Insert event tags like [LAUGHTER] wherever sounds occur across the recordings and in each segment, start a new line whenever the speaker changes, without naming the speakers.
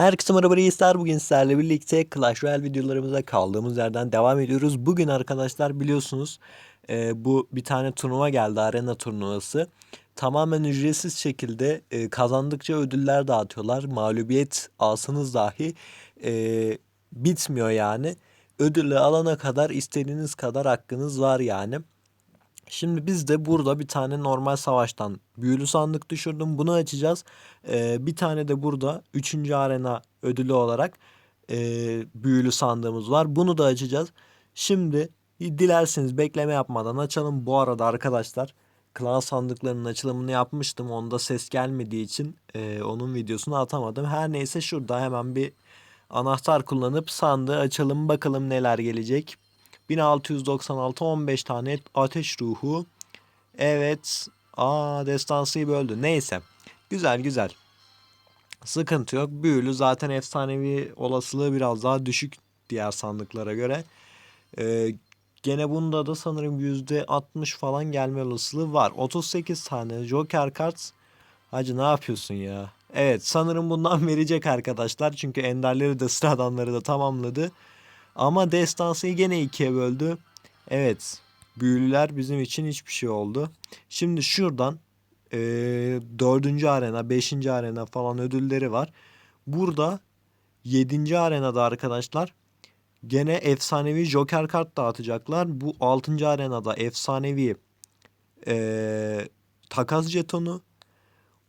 Herkese merhaba reisler. Bugün sizlerle birlikte Clash Royale videolarımıza kaldığımız yerden devam ediyoruz. Bugün arkadaşlar biliyorsunuz e, bu bir tane turnuva geldi. Arena turnuvası. Tamamen ücretsiz şekilde e, kazandıkça ödüller dağıtıyorlar. Mağlubiyet alsanız dahi e, bitmiyor yani. Ödülü alana kadar istediğiniz kadar hakkınız var yani. Şimdi biz de burada bir tane normal savaştan büyülü sandık düşürdüm. Bunu açacağız. Ee, bir tane de burada 3. arena ödülü olarak e, büyülü sandığımız var. Bunu da açacağız. Şimdi dilerseniz bekleme yapmadan açalım. Bu arada arkadaşlar klan sandıklarının açılımını yapmıştım. Onda ses gelmediği için e, onun videosunu atamadım. Her neyse şurada hemen bir anahtar kullanıp sandığı açalım. Bakalım neler gelecek. 1696 15 tane ateş ruhu. Evet. Aa destansıyı böldü. Neyse. Güzel güzel. Sıkıntı yok. Büyülü zaten efsanevi olasılığı biraz daha düşük diğer sandıklara göre. Ee, gene bunda da sanırım %60 falan gelme olasılığı var. 38 tane Joker kart. Hacı ne yapıyorsun ya? Evet sanırım bundan [LAUGHS] verecek arkadaşlar. Çünkü enderleri de sıradanları da tamamladı. Ama destansıyı gene ikiye böldü. Evet. Büyülüler bizim için hiçbir şey oldu. Şimdi şuradan e, 4. arena, 5. arena falan ödülleri var. Burada 7. arenada arkadaşlar gene efsanevi Joker kart dağıtacaklar. Bu 6. arenada efsanevi e, takas jetonu.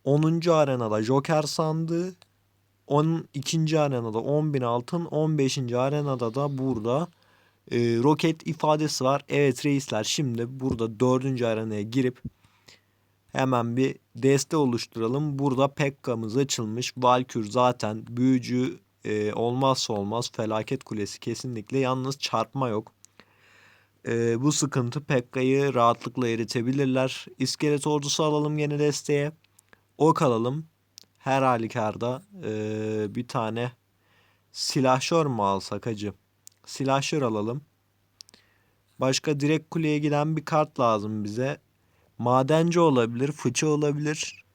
10. arenada Joker sandığı. 12. arenada 10.000 altın. 15. arenada da burada e, roket ifadesi var. Evet reisler şimdi burada 4. arenaya girip hemen bir deste oluşturalım. Burada Pekka'mız açılmış. Valkür zaten büyücü e, olmazsa olmaz. Felaket kulesi kesinlikle. Yalnız çarpma yok. E, bu sıkıntı Pekka'yı rahatlıkla eritebilirler. İskelet ordusu alalım gene desteğe. Ok alalım her halükarda e, bir tane silahşör mu alsak hacı? Silahşör alalım. Başka direkt kuleye giden bir kart lazım bize. Madenci olabilir, fıçı olabilir.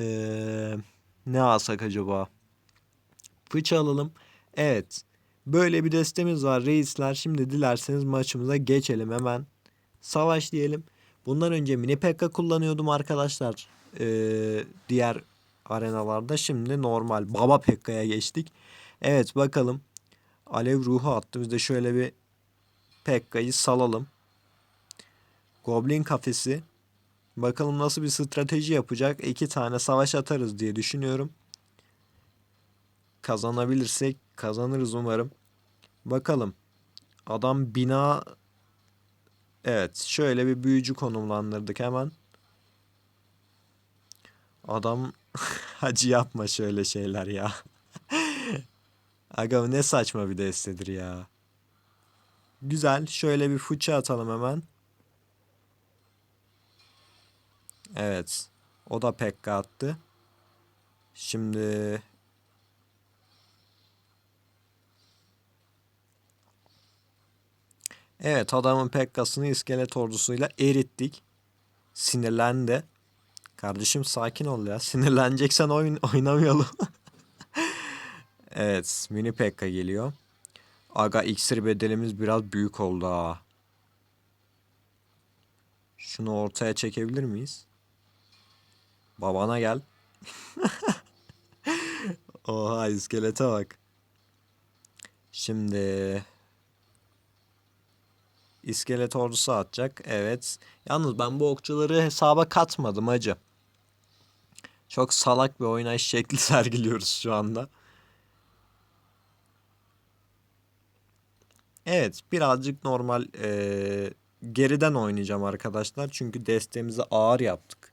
Ee, ne alsak acaba? Fıçı alalım. Evet. Böyle bir destemiz var reisler. Şimdi dilerseniz maçımıza geçelim hemen. Savaş diyelim. Bundan önce mini pekka kullanıyordum arkadaşlar e, diğer arenalarda. Şimdi normal Baba Pekka'ya geçtik. Evet bakalım. Alev ruhu attı. Biz de şöyle bir Pekka'yı salalım. Goblin kafesi. Bakalım nasıl bir strateji yapacak. İki tane savaş atarız diye düşünüyorum. Kazanabilirsek kazanırız umarım. Bakalım. Adam bina Evet şöyle bir büyücü konumlandırdık hemen. Adam [LAUGHS] hacı yapma şöyle şeyler ya. [LAUGHS] Aga ne saçma bir destedir ya. Güzel. Şöyle bir fıçı atalım hemen. Evet. O da pekka attı. Şimdi Evet adamın pekkasını iskelet ordusuyla erittik. Sinirlendi. Kardeşim sakin ol ya. [LAUGHS] Sinirleneceksen oyun oynamayalım. [LAUGHS] evet, mini Pekka geliyor. Aga iksir bedelimiz biraz büyük oldu ha. Şunu ortaya çekebilir miyiz? Babana gel. [LAUGHS] Oha iskelete bak. Şimdi iskelet ordusu atacak. Evet. Yalnız ben bu okçuları hesaba katmadım acı. Çok salak bir oynayış şekli [LAUGHS] sergiliyoruz şu anda. Evet birazcık normal e, geriden oynayacağım arkadaşlar. Çünkü destemizi ağır yaptık.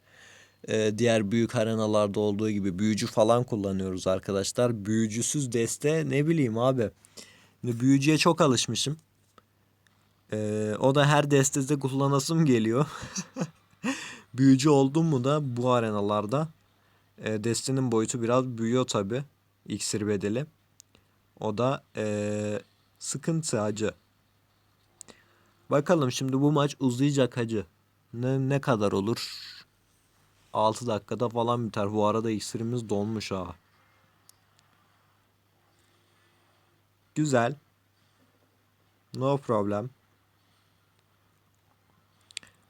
E, diğer büyük arenalarda olduğu gibi büyücü falan kullanıyoruz arkadaşlar. Büyücüsüz deste ne bileyim abi. Büyücüye çok alışmışım. E, o da her destede kullanasım geliyor. [LAUGHS] Büyücü oldum mu da bu arenalarda e, destenin boyutu biraz büyüyor tabi. İksir bedeli. O da e, sıkıntı hacı. Bakalım şimdi bu maç uzayacak hacı. Ne, ne kadar olur? 6 dakikada falan biter. Bu arada iksirimiz dolmuş ha. Güzel. No problem.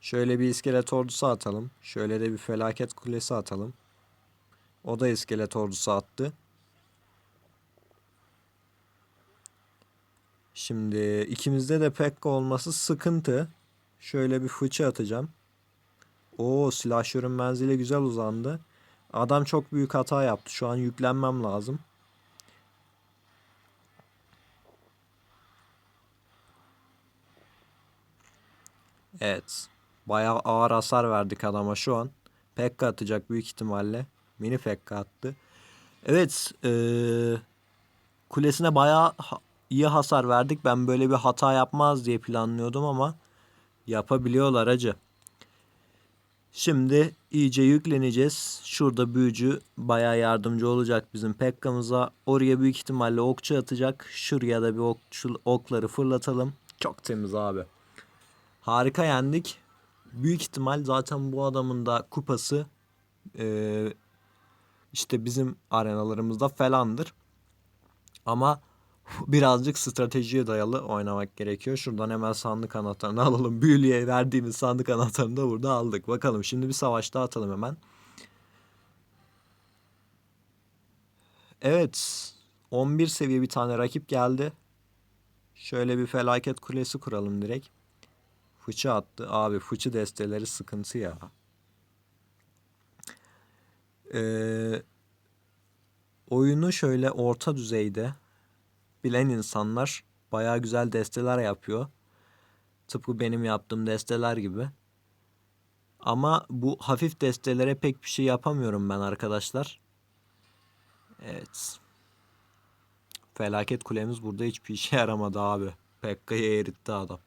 Şöyle bir iskelet ordusu atalım. Şöyle de bir felaket kulesi atalım. O da iskelet ordusu attı. Şimdi ikimizde de Pekka olması sıkıntı. Şöyle bir fıçı atacağım. Oo silahşörün menzili güzel uzandı. Adam çok büyük hata yaptı. Şu an yüklenmem lazım. Evet. Bayağı ağır hasar verdik adama şu an. Pekka atacak büyük ihtimalle. Mini Pekka attı. Evet. Ee, kulesine bayağı iyi hasar verdik. Ben böyle bir hata yapmaz diye planlıyordum ama yapabiliyorlar acı. Şimdi iyice yükleneceğiz. Şurada büyücü bayağı yardımcı olacak bizim Pekka'mıza. Oraya büyük ihtimalle okçu atacak. Şuraya da bir okçu, okları fırlatalım. Çok temiz abi. Harika yendik. Büyük ihtimal zaten bu adamın da kupası eee, işte bizim arenalarımızda falandır. Ama [LAUGHS] birazcık stratejiye dayalı oynamak gerekiyor. Şuradan hemen sandık anahtarını [LAUGHS] alalım. Büyülüye verdiğimiz sandık anahtarını da burada aldık. Bakalım şimdi bir savaş daha atalım hemen. Evet. 11 seviye bir tane rakip geldi. Şöyle bir felaket kulesi kuralım direkt. Fıçı attı. Abi fıçı desteleri sıkıntı ya. Ee, oyunu şöyle orta düzeyde bilen insanlar bayağı güzel desteler yapıyor. Tıpkı benim yaptığım desteler gibi. Ama bu hafif destelere pek bir şey yapamıyorum ben arkadaşlar. Evet. Felaket kulemiz burada hiçbir işe yaramadı abi. Pekka'yı eritti adam.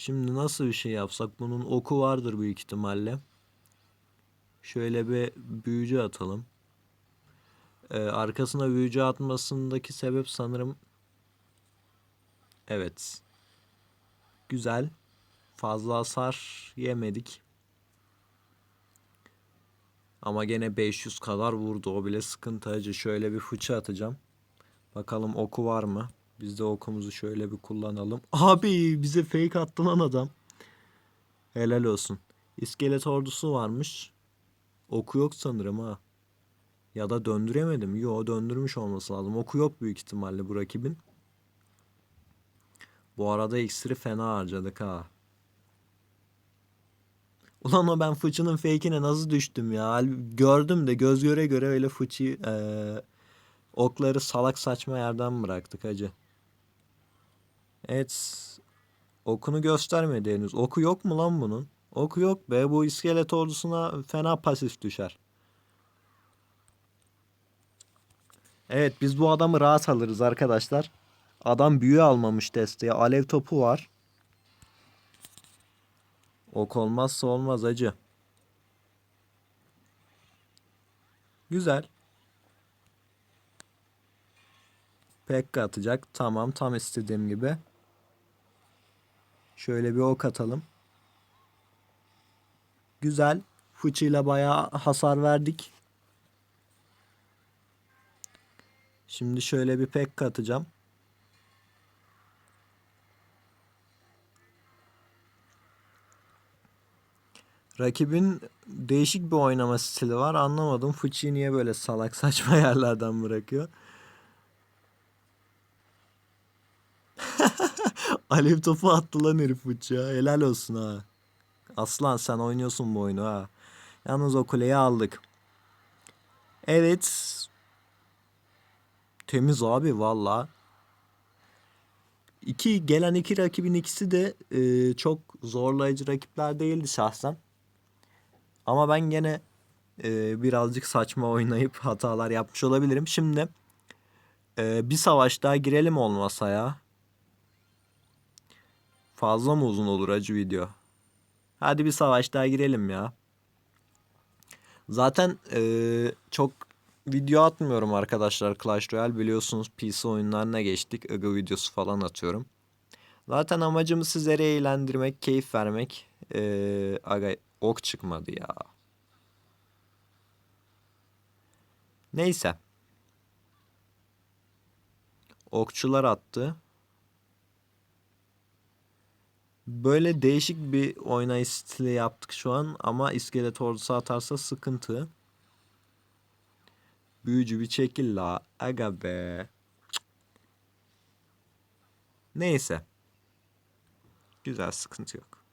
Şimdi nasıl bir şey yapsak? Bunun oku vardır büyük ihtimalle. Şöyle bir büyücü atalım. Ee, arkasına büyücü atmasındaki sebep sanırım evet. Güzel. Fazla hasar yemedik. Ama gene 500 kadar vurdu. O bile sıkıntı acı. Şöyle bir fıçı atacağım. Bakalım oku var mı? Biz de okumuzu şöyle bir kullanalım. Abi bize fake attı lan adam. Helal olsun. İskelet ordusu varmış. Oku yok sanırım ha. Ya da döndüremedim. Yo döndürmüş olması lazım. Oku yok büyük ihtimalle bu rakibin. Bu arada iksiri fena harcadık ha. Ulan o ben fıçının fake'ine nasıl düştüm ya. Gördüm de göz göre göre öyle fıçı eee, okları salak saçma yerden bıraktık hacı. Evet. Okunu göstermedi henüz. Oku yok mu lan bunun? Oku yok be. Bu iskelet ordusuna fena pasif düşer. Evet biz bu adamı rahat alırız arkadaşlar. Adam büyü almamış desteğe. Alev topu var. Ok olmazsa olmaz acı. Güzel. Pekka atacak. Tamam tam istediğim gibi. Şöyle bir ok atalım. Güzel. Fıçıyla bayağı hasar verdik. Şimdi şöyle bir pekka atacağım. Rakibin değişik bir oynama stili var. Anlamadım. Fıçıyı niye böyle salak saçma [LAUGHS] yerlerden bırakıyor. [LAUGHS] Alev topu attı lan herif fıçıya. Helal olsun ha. Aslan sen oynuyorsun bu oyunu ha. Yalnız o kuleyi aldık. Evet. Temiz abi valla. İki gelen iki rakibin ikisi de e, çok zorlayıcı rakipler değildi şahsen. Ama ben gene e, birazcık saçma oynayıp hatalar yapmış olabilirim. Şimdi e, bir savaş daha girelim olmasa ya. Fazla mı uzun olur acı video? Hadi bir savaş daha girelim ya. Zaten e, çok video atmıyorum arkadaşlar Clash Royale biliyorsunuz PC oyunlarına geçtik. Iga videosu falan atıyorum. Zaten amacımız sizlere eğlendirmek, keyif vermek. Ee, aga ok çıkmadı ya. Neyse. Okçular attı. Böyle değişik bir oynayış stili yaptık şu an ama iskelet ordusu atarsa sıkıntı. Büyücü bir çekil la. Aga be. Neyse. Güzel sıkıntı yok.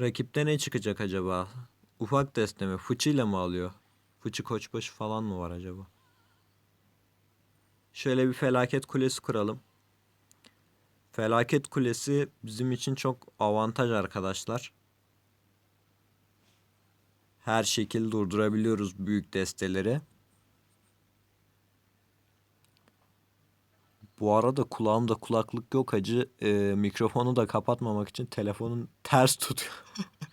Rakipte ne çıkacak acaba? Ufak deste mi? Fıçıyla mı alıyor? Fıçı koçbaşı falan mı var acaba? Şöyle bir felaket kulesi kuralım. Felaket kulesi bizim için çok avantaj arkadaşlar. Her şekil durdurabiliyoruz büyük desteleri. Bu arada kulağımda kulaklık yok acı. Ee, mikrofonu da kapatmamak için telefonun ters tutuyor.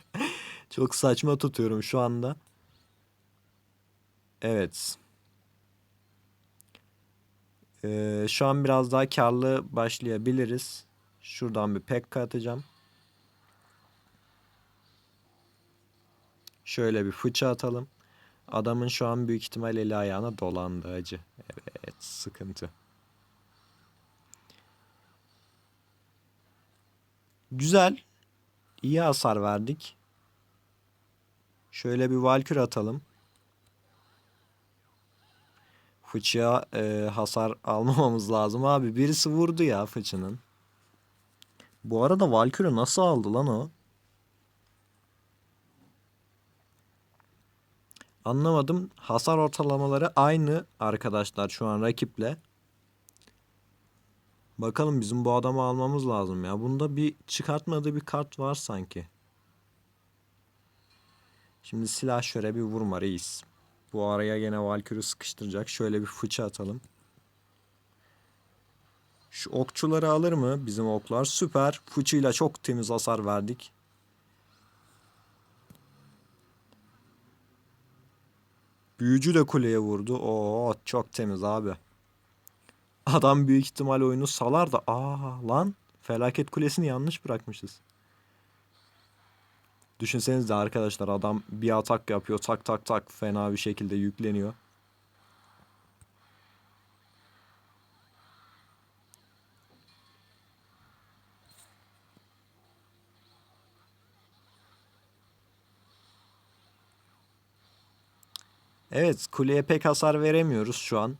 [LAUGHS] Çok saçma tutuyorum şu anda. Evet. Ee, şu an biraz daha karlı başlayabiliriz. Şuradan bir pekka atacağım. Şöyle bir fıça atalım. Adamın şu an büyük ihtimal eli ayağına dolandı acı. Evet sıkıntı. Güzel. İyi hasar verdik. Şöyle bir valkür atalım. Fıçıya e, hasar almamamız lazım abi. Birisi vurdu ya fıçının. Bu arada valkürü nasıl aldı lan o? Anlamadım. Hasar ortalamaları aynı arkadaşlar şu an rakiple. Bakalım bizim bu adamı almamız lazım ya. Bunda bir çıkartmadığı bir kart var sanki. Şimdi silah şöyle bir vurma reis. Bu araya gene Valkyrie'yi sıkıştıracak. Şöyle bir fıça atalım. Şu okçuları alır mı bizim oklar? Süper. Fıçıyla çok temiz hasar verdik. Büyücü de kuleye vurdu. Oo çok temiz abi. Adam büyük ihtimal oyunu salar da aa lan felaket kulesini yanlış bırakmışız. Düşünsenize arkadaşlar adam bir atak yapıyor tak tak tak fena bir şekilde yükleniyor. Evet kuleye pek hasar veremiyoruz şu an.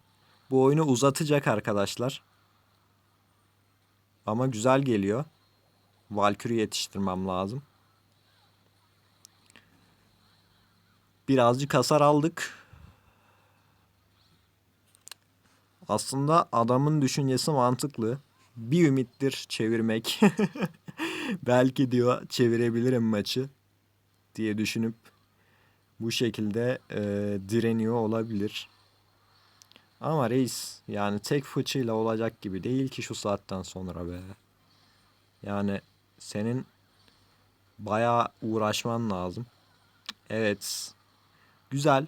Bu oyunu uzatacak arkadaşlar. Ama güzel geliyor. Valkyrie yetiştirmem lazım. Birazcık hasar aldık. Aslında adamın düşüncesi mantıklı. Bir ümittir çevirmek. [LAUGHS] Belki diyor çevirebilirim maçı diye düşünüp bu şekilde e, direniyor olabilir. Ama reis yani tek fıçıyla olacak gibi değil ki şu saatten sonra be. Yani senin bayağı uğraşman lazım. Evet. Güzel.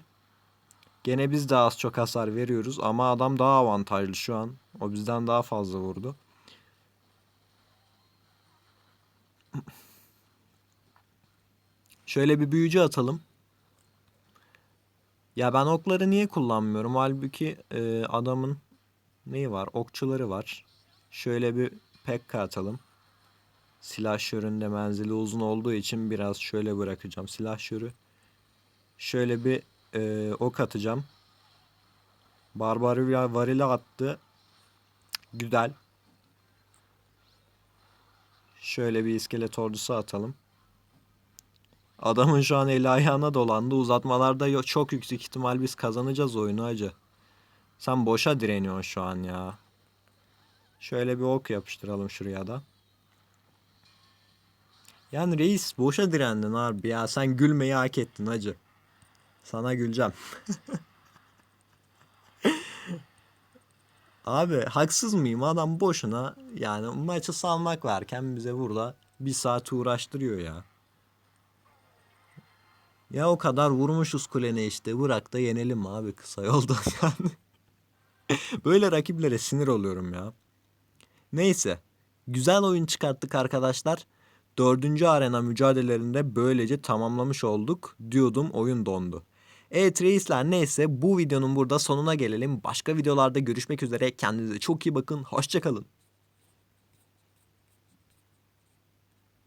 Gene biz de az çok hasar veriyoruz ama adam daha avantajlı şu an. O bizden daha fazla vurdu. Şöyle bir büyücü atalım. Ya ben okları niye kullanmıyorum? Halbuki e, adamın neyi var? Okçuları var. Şöyle bir pekka atalım. Silah şöründe menzili uzun olduğu için biraz şöyle bırakacağım silah şörü. Şöyle bir e, ok atacağım. Barbarya varili attı. Güzel. Şöyle bir iskelet ordusu atalım. Adamın şu an eli ayağına dolandı. Uzatmalarda çok yüksek ihtimal biz kazanacağız oyunu acı. Sen boşa direniyorsun şu an ya. Şöyle bir ok yapıştıralım şuraya da. Yani reis boşa direndin harbi ya. Sen gülmeyi hak ettin acı. Sana güleceğim. [LAUGHS] Abi haksız mıyım? Adam boşuna yani maçı salmak varken bize burada bir saat uğraştırıyor ya. Ya o kadar vurmuşuz kulene işte. Bırak da yenelim abi kısa yoldan [LAUGHS] yani. Böyle rakiplere sinir oluyorum ya. Neyse. Güzel oyun çıkarttık arkadaşlar. Dördüncü arena mücadelelerinde böylece tamamlamış olduk diyordum oyun dondu. Evet reisler neyse bu videonun burada sonuna gelelim. Başka videolarda görüşmek üzere. Kendinize çok iyi bakın. Hoşçakalın.